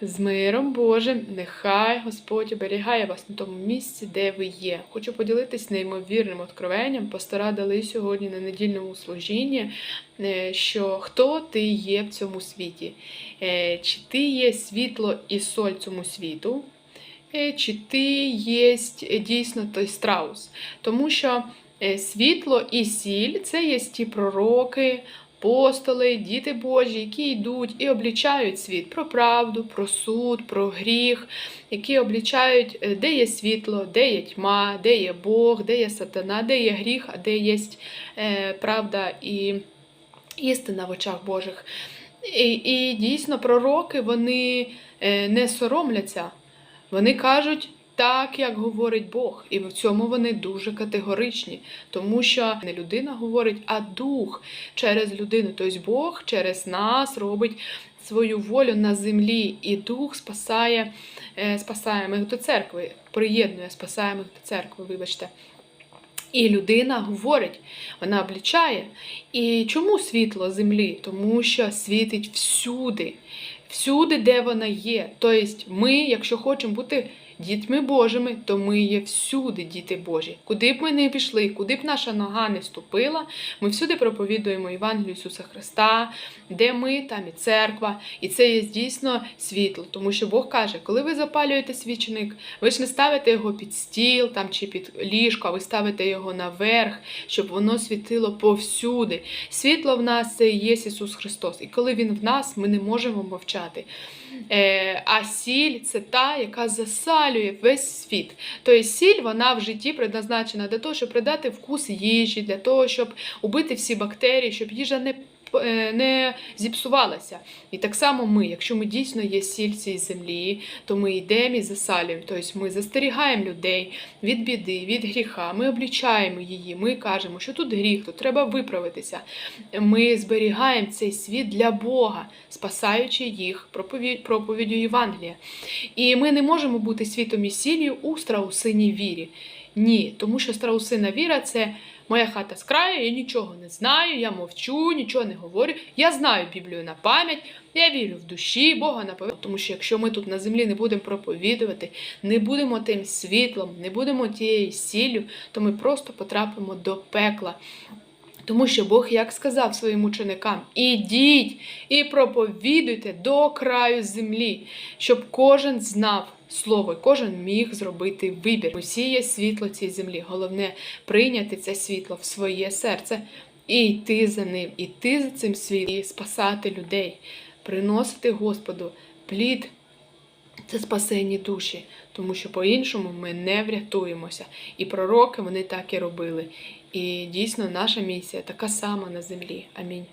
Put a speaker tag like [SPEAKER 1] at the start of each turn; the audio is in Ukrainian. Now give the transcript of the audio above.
[SPEAKER 1] З миром Божим, нехай Господь оберігає вас на тому місці, де ви є. Хочу поділитись неймовірним откровенням. Пастора дали сьогодні на недільному служінні, е, що хто ти є в цьому світі, Е, чи ти є світло і соль цьому світу, е, чи ти є дійсно той страус. Тому що світло і сіль це є ті пророки, апостоли, діти Божі, які йдуть і облічають світ про правду, про суд, про гріх, які облічають, е, де є світло, де є тьма, де є Бог, де є сатана, де є гріх, а де є е, правда і істина в очах Божих. І, і дійсно пророки вони е, не соромляться. Вони кажуть так, як говорить Бог, і в цьому вони дуже категоричні, тому що не людина говорить, а дух через людину. Тобто Бог через нас робить свою волю на землі, і дух спасає, е, спасає їх до церкви, приєднує, спасає їх до церкви, вибачте. І людина говорить, вона облічає. І чому світло землі? Тому що світить всюди, всюди, де вона є. Тобто, ми, якщо хочемо бути дітьми Божими, то ми є всюди, діти Божі. Куди б ми не пішли, куди б наша нога не вступила, ми всюди проповідуємо Євангелію Ісуса Христа, де ми, там і церква. І це є дійсно світло. Тому що Бог каже, коли ви запалюєте свічник, ви ж не ставите його під стіл там, чи під ліжко, а ви ставите його наверх, щоб воно світило повсюди. Світло в нас це є Ісус Христос. І коли Він в нас, ми не можемо мовчати. Е, а сіль це та, яка засалює весь світ. Тобто сіль вона в житті предназначена для того, щоб придати вкус їжі, для того, щоб убити всі бактерії, щоб їжа не не зіпсувалася. І так само ми, якщо ми дійсно є сіль цієї землі, то ми йдемо і засалюємо. Тобто ми застерігаємо людей від біди, від гріха, ми облічаємо її, ми кажемо, що тут гріх, тут треба виправитися. Ми зберігаємо цей світ для Бога, спасаючи їх проповіддю Євангелія. І ми не можемо бути світом і сіллю у страусиній вірі. Ні, тому що страусина віра це моя хата з краю, я нічого не знаю, я мовчу, нічого не говорю. Я знаю Біблію на пам'ять, я вірю в душі, Бога на пам'ять. Тому що якщо ми тут на землі не будемо проповідувати, не будемо тим світлом, не будемо тією сіллю, то ми просто потрапимо до пекла. Тому що Бог як сказав своїм ученикам: ідіть і проповідуйте до краю землі, щоб кожен знав слово, кожен міг зробити вибір. Усі є світло цієї землі. Головне прийняти це світло в своє серце і йти за ним, іти за цим світлом, і спасати людей, приносити Господу плід. Це спасені душі, тому що по-іншому ми не врятуємося. І пророки вони так і робили. І дійсно наша місія така сама на землі. Амінь.